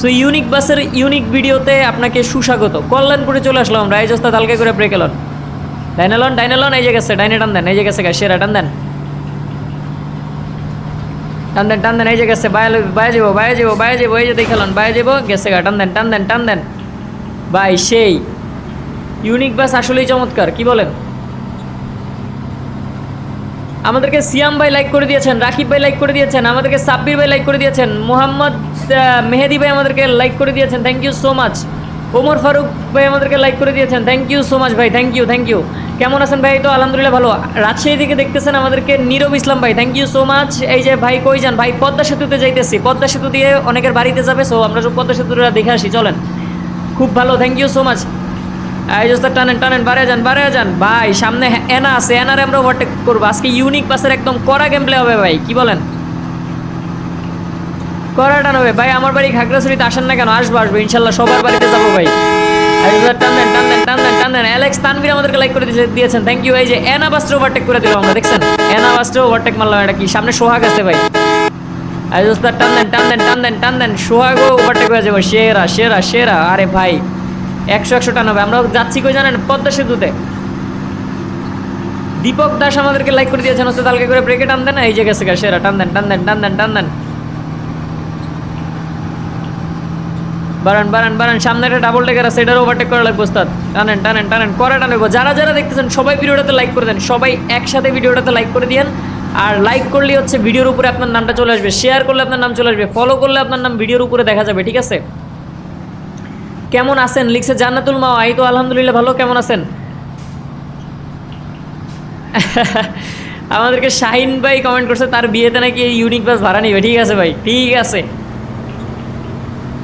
So unique বাসের unique ভিডিওতে আপনাকে সুস্বাগত। কল্যাণপুরে চলে আসলাম আমরা জস্তা হালকা করে ব্রেক এলন ডাইনালন ডাইনালন এই যে গেছে ডাইনে টান দেন এই যে গেছে গা, সেরা টান দেন। টান দেন টান দেন এই যে গেছে বাইরে বাইরে যাব বাইরে যাব বাইরে যাব এই যে দেখালন বাইরে যাব গেছে গা টান দেন টান দেন টান দেন। বাই সেই। ইউনিক বাস আসলেই চমৎকার কি বলেন? আমাদেরকে সিয়াম ভাই লাইক করে দিয়েছেন, রাকিব ভাই লাইক করে দিয়েছেন, আমাদেরকে সাব্বির ভাই লাইক করে দিয়েছেন, মোহাম্মদ মেহেদি ভাই আমাদেরকে লাইক করে দিয়েছেন thank you so much Omar Farooq ভাই আমাদেরকে লাইক করে দিয়েছেন থ্যাংক ইউ সো মাচ ভাই থ্যাংক ইউ থ্যাংক ইউ কেমন আছেন ভাই? তো আলহামদুলিল্লাহ ভালো। রাজশাহী থেকে দেখতেছেন আমাদেরকে নীরব ইসলাম ভাই থ্যাংক ইউ সো মাচ এই যে ভাই কই যান? ভাই পদ্মা সেতুতে যাইতেছি, পদ্মা সেতু দিয়ে অনেকের বাড়িতে যাবে সো আমরা পদ্মা সেতুটা দেখে আসি, চলেন। খুব ভালো থ্যাংক ইউ সো মাচ এই টানেন টানেন যান যান। ভাই, সামনে এনা আছে, এনারে আমরা ওভারটেক করব। আজকে ইউনিক বাসের একদম কড়া গেম প্লে হবে ভাই, কি বলেন? টান হবে। ভাই, আমার বাড়ি খাগড়াছড়িতে আসেন না কেন? আসব আসব, ইনশাল্লাহ সবার বাড়িতে যাব ভাই। দিয়েছেন। থ্যাংক ইউ এই যে করে আমরা, দেখছেন? সামনে সোহাগ আছে ভাই। ওভারটেক হয়ে যাব। সেরা সেরা সেরা। আরে ভাই একশো একশো টান হবে। আমরা যাচ্ছি কই জানেন? পদ্মা সেতুতে। দীপক দাস আমাদেরকে লাইক করে দিয়েছেন। হচ্ছে তালকে করে ব্রেকে টান দেন। এই যে গেছে সেরা। টান দেন টান দেন টান দেন টান দেন। বারান বারান বারান। সামনে একটা ডাবল টেকার আছে এটার ওভারটেক করা লাগবে ওস্তাদ। টানেন টানেন টানেন। করে টানবো যারা যারা দেখতেছেন, সবাই ভিডিওটাতে লাইক করে দেন। সবাই একসাথে ভিডিওটাতে লাইক করে দিয়েন। আর লাইক করলে হচ্ছে ভিডিওর উপরে আপনার নামটা চলে আসবে। শেয়ার করলে আপনার নাম চলে আসবে। ফলো করলে আপনার নাম ভিডিওর উপরে দেখা যাবে, ঠিক আছে? কেমন আছেন? লিখছে জান্নাতুল মা এই তো আলহামদুলিল্লাহ ভালো, কেমন আছেন? আমাদেরকে শাহিন ভাই কমেন্ট করছে, তার বিয়েতে নাকি এই ইউনিক বাস ভাড়া নিবে। ঠিক আছে ভাই, ঠিক আছে।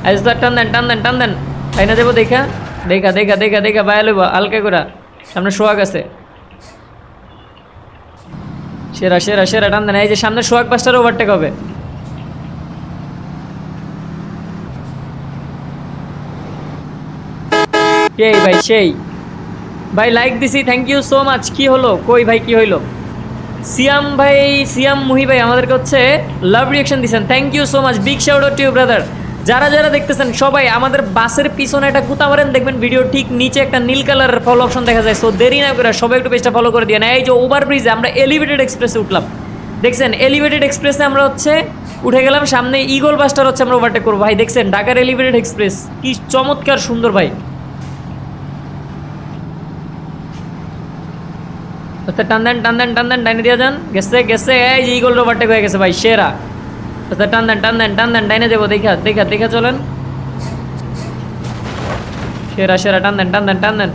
আজ তো টান দেন টান দেন টান দেন। তাই না দেবো দেখা দেখা দেখা দেখা দেখা বাইরে লইব, হালকা করে সামনে সোহাগ আছে। সেরা সেরা সেরা, টান দেন। এই যে সামনে সোহাগ বাসটার ওভারটেক হবে। সেই ভাই সেই। ভাই লাইক দিছি থ্যাংক ইউ সো মাচ কি হলো? কই ভাই, কি হইল? সিয়াম ভাই, সিয়াম মুহি ভাই, আমাদেরকে হচ্ছে লাভ রিয়াকশন দিছেন। Thank you so much big shout to you brother যারা যারা দেখতেছেন, সবাই, আমাদের বাসের পিছনে একটা কুতা মারেন। দেখবেন ভিডিও ঠিক নিচে একটা নীল কালার ফলো অপশন দেখা যায়। সো দেরি না করে সবাই একটু পেজটা ফলো করে দিয়ে না এই যে ওভার ব্রিজে আমরা এলিভেটেড এক্সপ্রেসে উঠলাম। দেখছেন? এলিভেটেড এক্সপ্রেসে আমরা হচ্ছে উঠে গেলাম। সামনে ইগল বাসটার হচ্ছে আমরা ওভারটেক করব। ভাই, দেখছেন? ঢাকার এলিভেটেড এক্সপ্রেস কি চমৎকার সুন্দর ভাই। আচ্ছা টান দেন টান দেন টান দেন, ডাইনে দিয়ে যান। গেছে গেছে, এই যে ইগল হয়ে গেছে ভাই, সেরা। আচ্ছা টান দেন টান দেন টান দেন, ডাইনে যাব, দেখা দেখা দেখা চলেন। সেরা সেরা, টান দেন টান দেন টান দেন।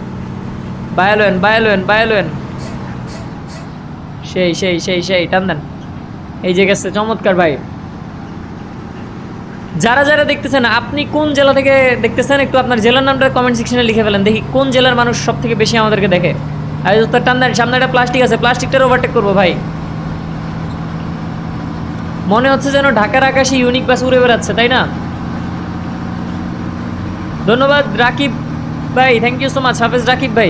বায়ালোয়েন বায়ালোয়েন বায়ালোয়েন সেই সেই সেই সেই, টান দেন। এই যে গেছে, চমৎকার ভাই। যারা যারা দেখতেছেন, আপনি কোন জেলা থেকে দেখতেছেন, একটু আপনার জেলার নামটা কমেন্ট সেকশনে লিখে ফেলেন। দেখি কোন জেলার মানুষ সব থেকে বেশি আমাদেরকে দেখে। আর তো টান দেন সামনে একটা প্লাস্টিক আছে প্লাস্টিকটার ওভারটেক করব ভাই। মনে হচ্ছে যেন ঢাকার আকাশে ইউনিক বাস উড়ে বেড়াচ্ছে, তাই না? ধন্যবাদ রাকিব ভাই থ্যাংক ইউ সো মাচ হাফেজ রাকিব ভাই।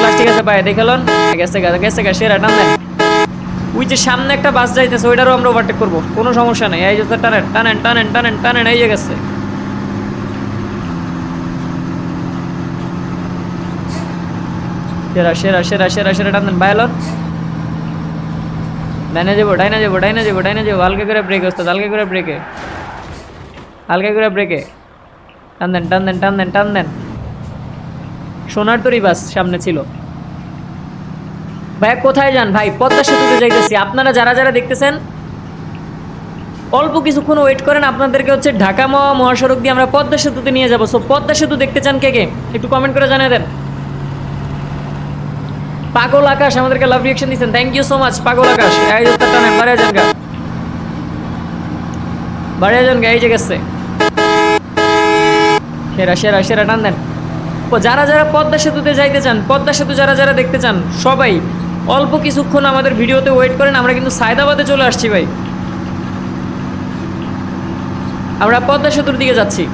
প্লাস্টিক আছে ভাই দেখালন গেছে গেছে গা সেরা, টান দেন। ওই যে সামনে একটা বাস যাইতেছে, ওইটারও আমরা ওভারটেক করব, কোনো সমস্যা নেই। এই যে টানেন টানেন টানেন টানেন টানেন, এই যে গেছে। সেরা সেরা সেরা সেরা সেরা টান দেন বায়ালন ডাইনে যাব ডাইনে যাব ডাইনে যাব ডাইনে যাব, হালকা করে ব্রেক ওস্তাদ, হালকা করে ব্রেকে হালকা করে ব্রেকে টান দেন টান দেন টান দেন টান দেন। সোনার তরি বাস সামনে ছিল। ভাই কোথায় যান? ভাই, পদ্মা সেতুতে যাইতেছি। আপনারা যারা যারা দেখতেছেন, অল্প কিছুক্ষণ ওয়েট করেন। আপনাদেরকে হচ্ছে ঢাকা মহাসড়ক দিয়ে আমরা পদ্মা সেতুতে নিয়ে যাব। সো পদ্মা সেতু দেখতে চান কে কে? একটু কমেন্ট করে জানিয়ে দেন। পাগল আকাশ, আমাদেরকে লাভ রিয়েকশন দিচ্ছেন thank you so much Pagol Akash. এই যে তার টানেন বাড়িয়ে যান গা। বাড়িয়ে যান গা, এই যে গেছে। সেরা সেরা সেরা, টান দেন। যারা যারা পদ্মা সেতুতে যাইতে চান, পদ্মা সেতু যারা যারা দেখতে চান, সবাই অল্প কিছুক্ষণ আমাদের ভিডিওতে ওয়েট করেন, আমরা কিন্তু সায়দাবাদে চলে আসছি ভাই। আমরা পদ্মা সেতুর দিকে যাচ্ছি।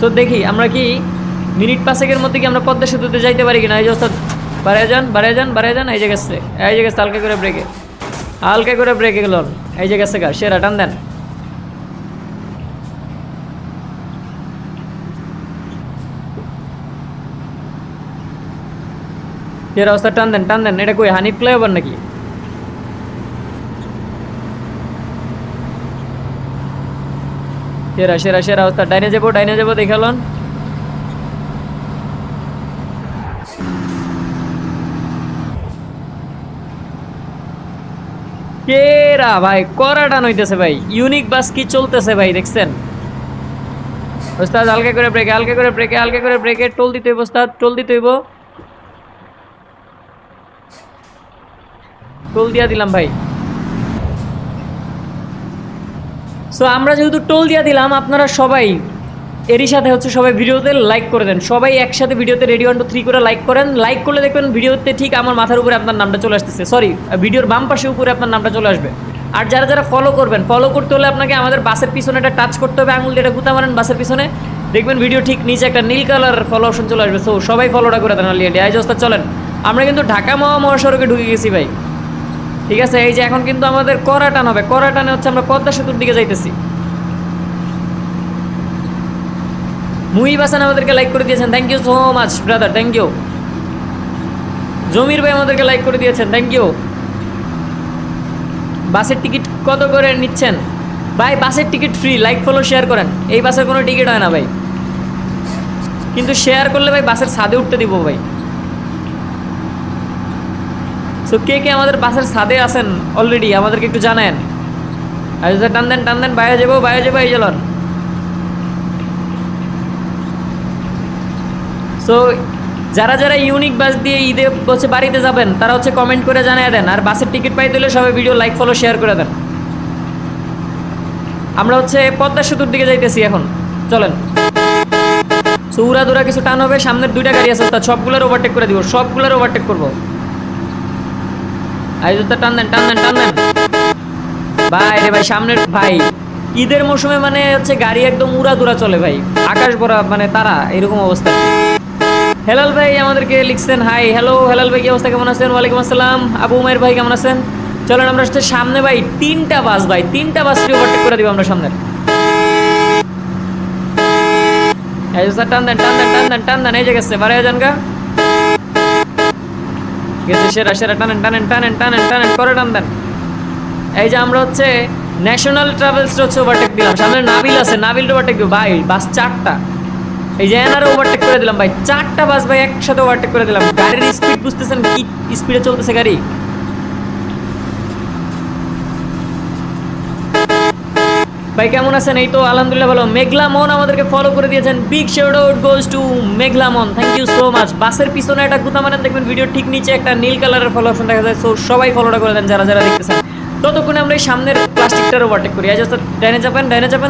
তো দেখি, আমরা কি মিনিট পাঁচেকের মধ্যে কি আমরা পদ্মা সেতুতে যাইতে পারি কিনা? এই যে অর্থাৎ বাড়ায় যান বাড়ায় যান বাড়ায় যান, এই যে গেছে, এই যে গেছে, হালকা করে ব্রেকে হালকা করে ব্রেকে গেল। এই যে গেছে গা, সেরা, টান দেন। সেরা অবস্থা, টান দেন টান দেন, এটা কই হানি ফ্লাইওভার নাকি? সেরা সেরা সেরা অবস্থা। ডাইনে যাব ডাইনে যাব দেখালন কেরা ভাই করাটা নইতেছে ভাই। ইউনিক বাস কি চলতেছে ভাই, দেখছেন? ওস্তাদ, হালকা করে ব্রেকে হালকা করে ব্রেকে হালকা করে ব্রেকে টোল দিতে হইব, ওস্তাদ, টোল দিতে হইব। টোল দিয়া দিলাম ভাই। সো আমরা যেহেতু টোল দিয়া দিলাম, আপনারা সবাই এরই সাথে হচ্ছে সবাই ভিডিওতে লাইক করে দেন। সবাই একসাথে ভিডিওতে রেডি ওয়ান টু থ্রি করে লাইক করেন। লাইক করলে দেখবেন ভিডিওতে ঠিক আমার মাথার উপরে আপনার নামটা চলে আসতেছে। সরি ভিডিওর বাম পাশে উপরে আপনার নামটা চলে আসবে। আর যারা যারা ফলো করবেন ফলো করতে হলে আপনাকে আমাদের বাসের পিছনে একটা টাচ করতে হবে। আঙুল দিয়ে এটা গুতা মারেন বাসের পিছনে। দেখবেন ভিডিও ঠিক নিচে একটা নীল কালার ফলো অপশন চলে আসবে। সো সবাই ফলোটা করে দেন আলিয়ালি। আইজ চলেন। আমরা কিন্তু ঢাকা মহা মহাসড়কে ঢুকে গেছি ভাই। ঠিক আছে, এই যে এখন কিন্তু আমাদের করাটান হবে। করাটানে হচ্ছে আমরা পদ্মা সেতুর দিকে যাইতেছি। মুহিব হাসান আমাদেরকে লাইক করে দিয়েছেন। Thank you so much brother thank you Jamir ভাই আমাদেরকে লাইক করে দিয়েছেন। থ্যাংক ইউ বাসের টিকিট কত করে নিচ্ছেন? ভাই, বাসের ticket free like follow share করেন। এই বাসের কোনো টিকিট হয় না ভাই। কিন্তু শেয়ার করলে ভাই বাসের ছাদে উঠতে দিব ভাই। সো কে কে আমাদের বাসের ছাদে আছেন অলরেডি আমাদেরকে একটু জানায়েন আর টান দেন টান দেন, বাইরে যাব বাইরে যাব, এই চলন সো যারা যারা ইউনিক বাস দিয়ে ঈদে হচ্ছে বাড়িতে যাবেন, তারা হচ্ছে কমেন্ট করে জানিয়ে দেন। আর বাসের টিকিট পাই দিলে সবাই ভিডিও লাইক ফলো শেয়ার করে দেন। আমরা হচ্ছে পদ্মা সেতুর দিকে যাইতেছি এখন। চলেন। সো উড়া দুরা কিছু টান হবে, সামনের দুইটা গাড়ি আছে সবগুলোর ওভারটেক করে দিব, সবগুলোর ওভারটেক করব। ভাই রে ভাই, সামনের ভাই, ঈদের মৌসুমে মানে হচ্ছে গাড়ি একদম উড়া দুরা চলে ভাই। আকাশ ভরা মানে তারা, এরকম অবস্থা। হেলাল ভাই আমাদেরকে লিখছেন, হাই, হ্যালো, হেলাল ভাই, কি অবস্থা? কেমন আছেন? ওয়ালাইকুম আসসালাম। আবু উমের ভাই, কেমন আছেন? চলেন, আমরা হচ্ছে সামনে ভাই, তিনটা বাস ভাই, তিনটা বাস ওভারটেক করে দিব আমরা সামনে এই টান দেন টান দেন টান দেন টান দেন, এই যে গেছে। বারে যান গা। গেছে সেরা সেরা, টানেন টানেন টানেন টানেন টানেন করে এই যে আমরা হচ্ছে ন্যাশনাল ট্রাভেলস হচ্ছে ওভারটেক দিলাম। সামনে নাবিল আছে নাবিল ওভারটেক ভাই, বাস চারটা। এই যে এনারে ওভারটেক করে দিলাম ভাই। চারটা বাস ভাই একসাথে ওভারটেক করে দিলাম। গাড়ির স্পিড বুঝতেছেন কি স্পিডে চলতেছে গাড়ি? ভাই, কেমন আছেন? এই তো, আলহামদুলিল্লাহ ভালো। মেঘলা মন আমাদেরকে ফলো করে দিয়েছেন। Big shout out goes to Meghla Mon. Thank you so much বাসের পিছনে একটা গুতা মানেন দেখবেন ভিডিও ঠিক নিচে একটা নীল কালারের ফলো অপশন দেখা যায়। সো সবাই ফলোটা করে দেন যারা যারা দেখতেছেন। ততক্ষণে আমরা এই সামনের প্লাস্টিকটার ওভারটেক করি। আজ ডাইনে যাবেন ডাইনে চাপেন